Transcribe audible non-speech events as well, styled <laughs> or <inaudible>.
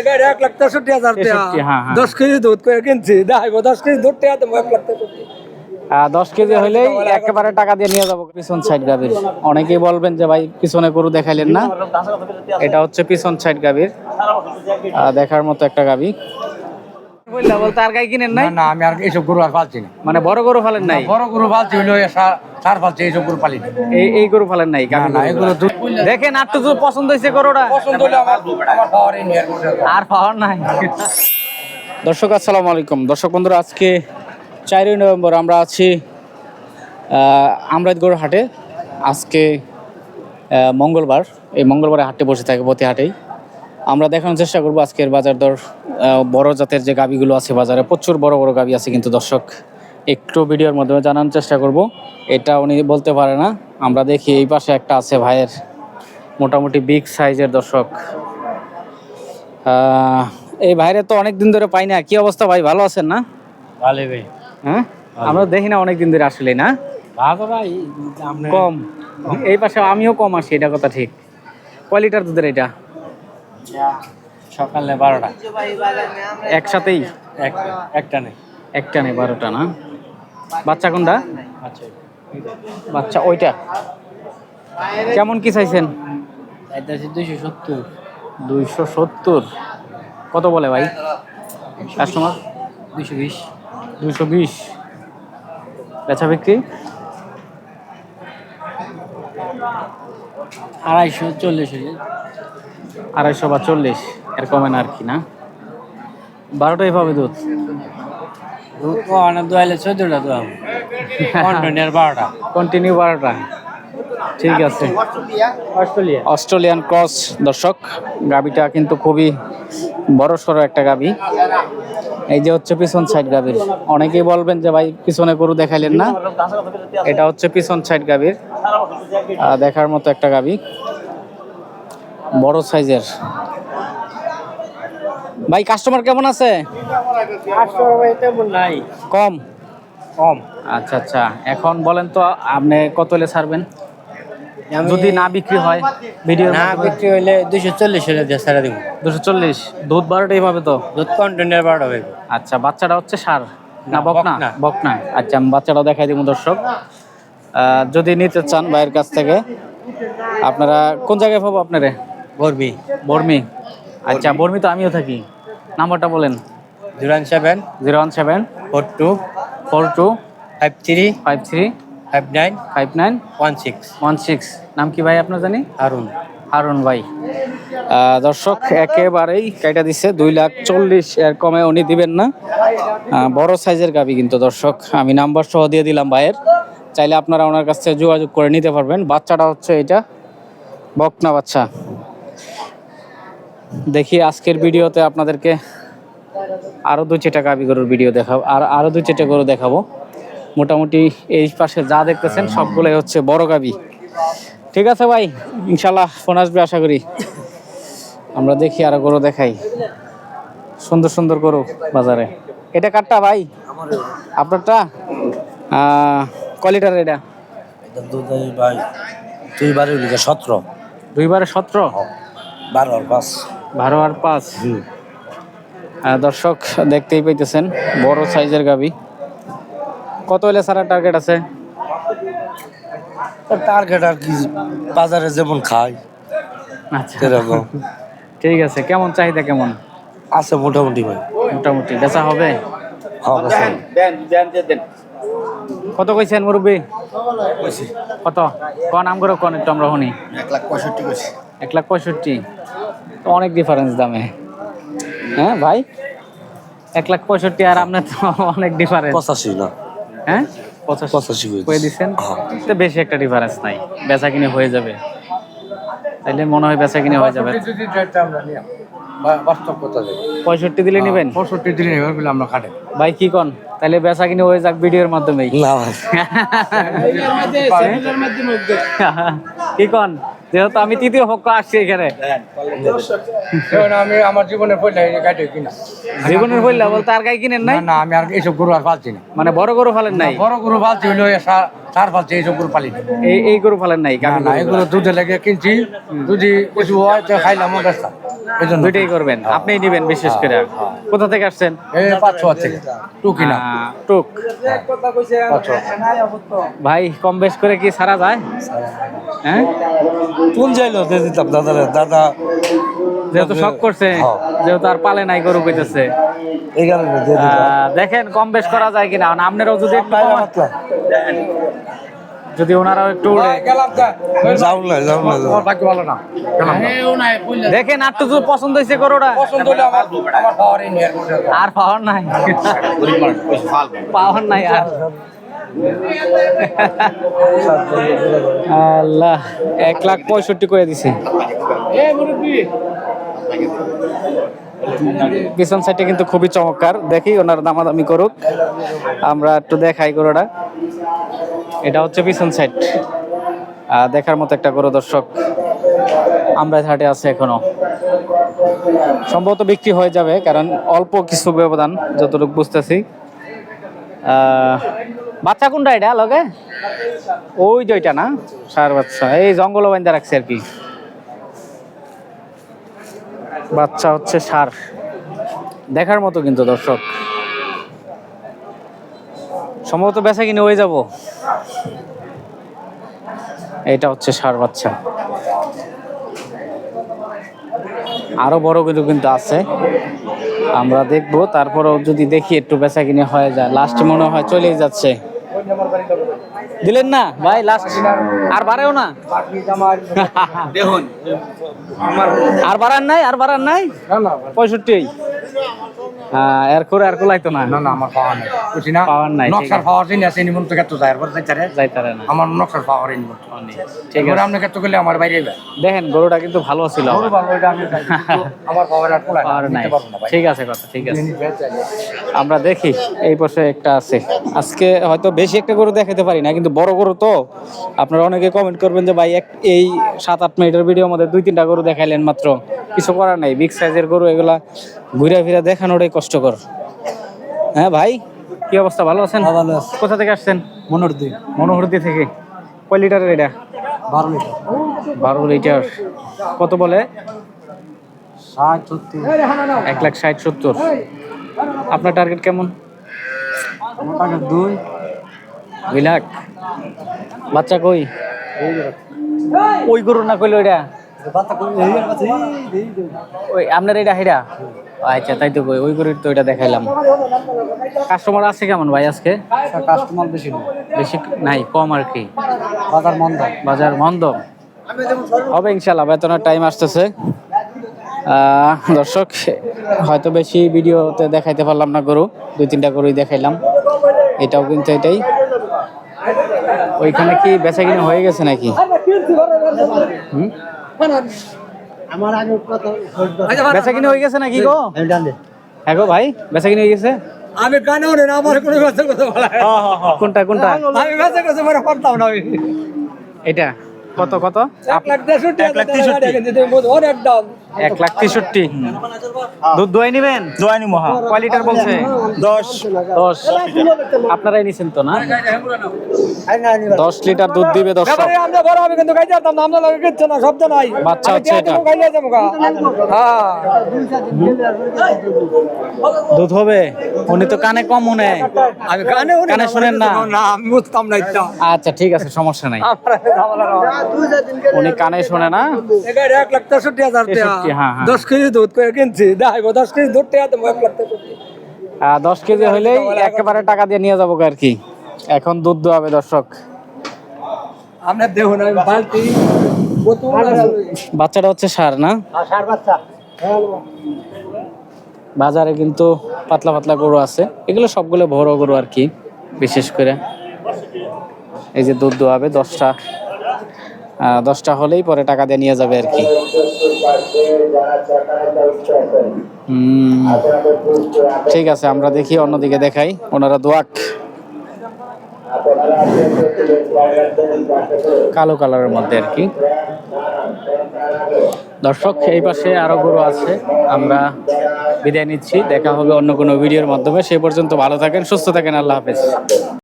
এগারো এক লাখ তেষট্টি হাজার টাকা। তেষট্টি, হ্যাঁ, হ্যাঁ। দশ কেজি দুধ করে কিনছি। দেখাইবো দশ কেজি দুধ টাকা দেবো এক লাখ তেষট্টি। দশ কেজি হলেই একেবারে টাকা দিয়ে নিয়ে যাব পিছন সাইড গাভীর। অনেকেই বলবেন যে ভাই পিছনে গরু দেখাইলেন না। এটা হচ্ছে পিছন সাইড গাভীর। দেখার মতো একটা গাভী। বললা বলতে আর গাই কিনেন নাই? না আমি আর এইসব গরু আর পালছি না। মানে বড় গরু ফালেন নাই? বড় গরু পালছি হইল সার পালছি এইসব গরু পালি এই এই গরু ফালেন নাই না এগুলো দেখেন আর তো যদি পছন্দ হয়েছে গরুটা। পছন্দ হলে আমার আমার পাওয়ারই নেই আর পাওয়ার নাই। দর্শক আসসালামু আলাইকুম। দর্শক বন্ধুরা আজকে চারই নভেম্বর আমরা আছি আমরাদগড় হাটে। আজকে মঙ্গলবার এই মঙ্গলবারে হাটে বসে থাকে প্রতি হাটেই। আমরা দেখানোর চেষ্টা করব আজকের বাজার দর বড় জাতের যে গাবিগুলো আছে বাজারে প্রচুর বড় বড় গাবি আছে কিন্তু দর্শক একটু ভিডিওর মাধ্যমে জানানোর চেষ্টা করব। এটা উনি বলতে পারে না আমরা দেখি এই পাশে একটা আছে ভাইয়ের মোটামুটি বিগ সাইজের দর্শক। এই ভাইরে তো অনেক দিন ধরে পাই না কি অবস্থা ভাই ভালো আছেন না? ভালো ভাই। হ্যাঁ? আমরা দেখি না অনেক দিন ধরে আসলে না? ভালো ভাই কম। এই পাশে আমিও কম আসি এটা কথা ঠিক। কয় লিটার দুধের এটা। সকালে বারোটা। একসাথেই? এক একটা নেই একটা নেই বারোটা না? বাচ্চা কোনটা? আচ্ছা বাচ্চা ওইটা। কেমন কি চাইছেন? দুইশো সত্তর। দুইশো সত্তর? কত বলে ভাই? কাস্টমার? দুইশো বিশ। দুইশো বিশ। বেচা বিক্রি? আড়াইশো চল্লিশ আড়াইশো বা চল্লিশ, এর কমে না আর কি, না? বারোটাই পাবে দুধ। দোয়াইলে চোদ্দটা দোয়া কন্টিনিউর বারোটা। কন্টিনিউ বারোটা ঠিক আছে। অস্ট্রেলিয়া অস্ট্রেলিয়ান ক্রস, দর্শক, গাবিটা কিন্তু খুবই বড় সড়ো একটা গাবি। এই যে হচ্ছে পিছন সাইড গাবির। অনেকেই বলবেন যে ভাই, পিছনে গরু দেখাইলেন না। এটা হচ্ছে পিছন সাইড গাবির। দেখার মতো একটা গাবি। বড় সাইজের। ভাই কাস্টমার কেমন আছে? কম? কম। আচ্ছা আচ্ছা। এখন বলেন তো আপনি কত হলে ছাড়বেন? যদি না বিক্রি হয় ভিডিও না বিক্রি হইলে দুশো চল্লিশ হলে সারা দিব। দুশো চল্লিশ। দুধ বারোটাই পাবে তো? দুধ কন্টিনিউর বারোটা হইব আচ্ছা বাচ্চাটা হচ্ছে সার? না বকনা। বকনা আচ্ছা আমি বাচ্চাটাও দেখাই দিব দর্শক। যদি নিতে চান ভাইয়ের কাছ থেকে আপনারা কোন জায়গায় পাবো আপনারে? গরবি বর্মি। আচ্ছা বর্মি। তো আমিও থাকি। নাম্বারটা বলেন। Zero one seven. Zero one seven. Four two. Four two. Five three. Five three. Five nine. Five nine. One six. One six. নাম কি ভাই আপনার জানি? হারুন। হারুন ভাই। দর্শক একেবারেই কাইটা দিচ্ছে দুই লাখ চল্লিশ এর কমে উনি দিবেন না। বড় সাইজের গাবি কিন্তু দর্শক। আমি নাম্বার সহ দিয়ে দিলাম ভাইয়ের। চাইলে আপনারা ওনার কাছ থেকে যোগাযোগ করে নিতে পারবেন। বাচ্চাটা হচ্ছে এটা। বকনা বাচ্চা। দেখি আজকের ভিডিওতে আপনাদেরকে আরও দু চারটা গাবি গরুর ভিডিও দেখাবো আর আরও দু চারটা গরু দেখাবো। মোটামুটি এই পাশে যা দেখতেছেন সবগুলোই হচ্ছে বড় গাবি ঠিক আছে ভাই ইনশাল্লাহ ফোন আসবে আশা করি। আমরা দেখি আর গরু দেখাই। সুন্দর সুন্দর গরু বাজারে। এটা কাটটা ভাই? আপনারটা? আহ, ক লিটার এটা ভাই তুই সতেরো। দুইবারে সতেরো? বারো পাঁচ। বারো আর পাঁচ দর্শক দেখতেই পাইতেছেন বড় সাইজের গাবি কত হলে সারা টার্গেট আছে? টার্গেট আর কি বাজারে যেমন খায় আচ্ছা। <laughs> ঠিক আছে কেমন চাহিদা কেমন? আছে মোটামুটি ভাই। মোটামুটি বেচা হবে? হবে। কত কইছেন মুরব্বী? কত? ক নাম করে কোন একটু আমরা শুনি। এক লাখ পঁয়ষট্টি কইছি। এক লাখ পঁয়ষট্টি। অনেক ডিফারেন্স দামে। হ্যাঁ ভাই? এক লাখ পঁয়ষট্টি আর আপনার তো অনেক ডিফারেন্স পঁচাশি না। হ্যাঁ? পঁচাশি। পঁচাশি কইছি। দিচ্ছেন হ্যাঁ। তো বেশি একটা ডিফারেন্স নাই। বেচা কিনে হয়ে যাবে। তাইলে মনে হয় বেচা কিনে হয়ে যাবে। পঁয়ষট্টি দিলে নেবেন? পঁয়ষট্টি দিলে এবার বলে আমরা খাটে ভাই কি কন? তাইলে বেচা কিনে হয়ে যাক ভিডিওর মাধ্যমেই। <laughs> কি কন? যেহেতু আমি তৃতীয় পক্ষ আসছি এখানে। আমি আমার জীবনের পয়লা কাটে কিনা। জীবনের পয়লা বলতে আর গাই কিনেন নাই? না না আমি আর এইসব গরু আর পালছি না। মানে বড় গরু ফালেন নাই? বড় গরু পালছি হইল সার পালছি এইসব গরু পালি এই এই গরু ফালেন নাই না। এগুলো দুধে লেগে কিনছি যদি কিছু হয় তো খাইলাম ব্যস্ত এই জন্য দুইটাই করবেন। আপনিই নিবেন বিশেষ করে। কোথা থেকে আসছেন? এই টুকি না টুক। কথা কইছে পাঁচশো ভাই কম বেশ করে কি সারা যায়? হ্যাঁ? কোন যাইলো দিয়ে দিতাম? দাদা দাদা। যেহেতু শখ করছে হ্যাঁ। যেহেতু আর পালে নাই গরু কইতেছে। দেখেন কম বেশ করা যায় কিনা। আপনারাও যদি একটু পায়রা কমান- পাতলা যদি ওনারাও একটু ভালো না। দেখেন আর তো পছন্দ হয়েছে গরুটা। পছন্দ হলে আমার আমার পাওয়ারই নিয়ে আর পাওয়ার নাই। পাওয়ার নাই আর। আল্লাহ এক লাখ পঁয়ষট্টি করে দিছে। পিছন সাইডে কিন্তু খুবই চমৎকার। দেখি ওনার দামাদামি করুক। আমরা একটু দেখাই গরুটা। এটা হচ্ছে পিছন সাইড দেখার মতো একটা গরু দর্শক আমরা হাটে আছে এখনও। সম্ভবত বিক্রি হয়ে যাবে, কারণ অল্প কিছু ব্যবধান, যতটুকু বুঝতেছি। বাচ্চা কোনটা এটা, লগে? ওই যে না, সার বাচ্চা। এই জঙ্গল বাইন্দা রাখছে আর কি। বাচ্চা হচ্ছে সার। দেখার মতো কিন্তু দর্শক। সম্ভবত বেচা কিনে হয়ে যাব। এটা হচ্ছে সার বাচ্চা। আরও বড় কিছু কিন্তু আছে। আমরা দেখব, তারপরেও যদি দেখি একটু বেচা কিনে হয়ে যায় লাস্ট মনে হয় চলেই যাচ্ছে। দিলেন না? ভাই লাস্ট আর বাড়েও না? দেখুন। আর বাড়ার নাই? আর বাড়ার নাই? না না পঁয়ষট্টি। হ্যাঁ এর করে আর কোলাইতো না। না না আমার পাওয়ার নাই। বুঝছি না? পাওয়ার নাই, নকশার পাওয়ার চিনি আছে নিমন তো কত যায় পরে যাইতারে। যাইতারে না। আমার নকশার পাওয়ারই নিমন ঠিক আছে। আপনি কত গেলে আমার বাইরে দেখেন গরুটা কিন্তু ভালো ছিল। গরু ভালো এটা আমি আমার পাওয়ার আর কোলায় পাওয়ার নাই। নিতে পারব না ভাই। ঠিক আছে কথা ঠিক আছে। আমরা দেখি এই পাশে একটা আছে। আজকে হয়তো বেশি একটা গরু দেখাতে পারি না কিন্তু বড় গরু তো? আপনারা অনেকে কমেন্ট করবেন যে ভাই এক- এই সাত আট মিনিটের ভিডিও মধ্যে দুই তিনটা গরু দেখাইলেন মাত্র। কিছু করার নাই। বিগ সাইজের গরু এগুলা ঘুরে ফিরে দেখানোটাই কষ্টকর। হ্যাঁ ভাই কি অবস্থা? ভালো আছেন? হ্যাঁ, ভালো আছি। কোথা থেকে আসছেন? মনোহরদি। মনোহরদি থেকে। কয় লিটারের এটা? বারো লিটার বারো লিটার কত বলে? ষাট সত্তর। এক লাখ ষাট সত্তর। আপনার টার্গেট কেমন? দুই। দুই লাখ। বাচ্চা কই? ওই গরু না কইলো এটা। ওই আপনার এটা হেডা? আচ্ছা তাই তো কই ওই গরুর তো এটা দেখাইলাম। কাস্টমার আছে কেমন ভাই আজকে? কাস্টমার বেশি বেশি নাই কম আর কি। বাজার মন্দ। বাজার মন্দ? হবে ইনশাল্লাহ বেতনের টাইম আসতেছে। দর্শক হয়তো বেশি ভিডিওতে দেখাইতে পারলাম না গরু। দুই তিনটা গরুই দেখাইলাম। এটাও কিন্তু এটাই। ওইখানে কি বেচা কিনে হয়ে গেছে নাকি? বেচা কিনে হয়ে গেছে নাকি গো? হ্যাঁ গো ভাই বেচা কিনে হয়ে গেছে? আমি ওরে না আমার কোনো কথা কথা বলা। কোনটা কোনটা? আমি বেঁচে গেছে মানে করতাম না আমি। এটা। কত কত? এক লাখ তেষট্টি এক লাখ তেষট্টি। অনেক দাম। এক লাখ তেষট্টি। দুধ দোয়াই নিবেন? দোয়ানি মহা কয় লিটার বলছে? দশ। দশ। আপনারাই নিছেন তো না? দশ লিটার দুধ দিবে দশ আমরা বড় আমি কিন্তু গাইতে পারতাম না আমরা লাগে কিচ্ছু না শব্দ নাই বাচ্চা হচ্ছে এটা। দেবো, যাব গা। হ্যাঁ। দুধ হবে? উনি তো কানে কম মনে আমি কানে উনি কানে শোনেন না? না আমি বুঝতাম না ইচ্ছা আচ্ছা ঠিক আছে সমস্যা নাই। হয়। উনি কানে শোনে না। এক লাখ তেষট্টি হাজার হ্যাঁ, হ্যাঁ। দশ কেজি দুধ করে কিনছি। দেখাইবো দশ কেজি দুধ টাকা দেবো এক লাখ দশ কেজি হইলেই একেবারে টাকা দিয়ে নিয়ে যাব আর কি। এখন দুধ দর্শক। আপনার দেখুন আমি বালতি বাচ্চাটা হচ্ছে সার না? বাজারে কিন্তু পাতলা পাতলা গরু আছে। এগুলো সবগুলো বড় গরু আর কি বিশেষ করে। এই যে দুধ দোয়াবে দশটা। দশটা হলেই পরে টাকা দিয়ে নিয়ে যাবে আর কি। ঠিক আছে, আমরা দেখি অন্যদিকে দেখাই। ওনারা দোয়াক। কালো কালারের মধ্যে আর কি। দর্শক, এই পাশে আরও গরু আছে। আমরা বিদায় নিচ্ছি। দেখা হবে অন্য কোনো ভিডিওর মাধ্যমে। সে পর্যন্ত ভালো থাকেন, সুস্থ থাকেন। আল্লাহ হাফেজ।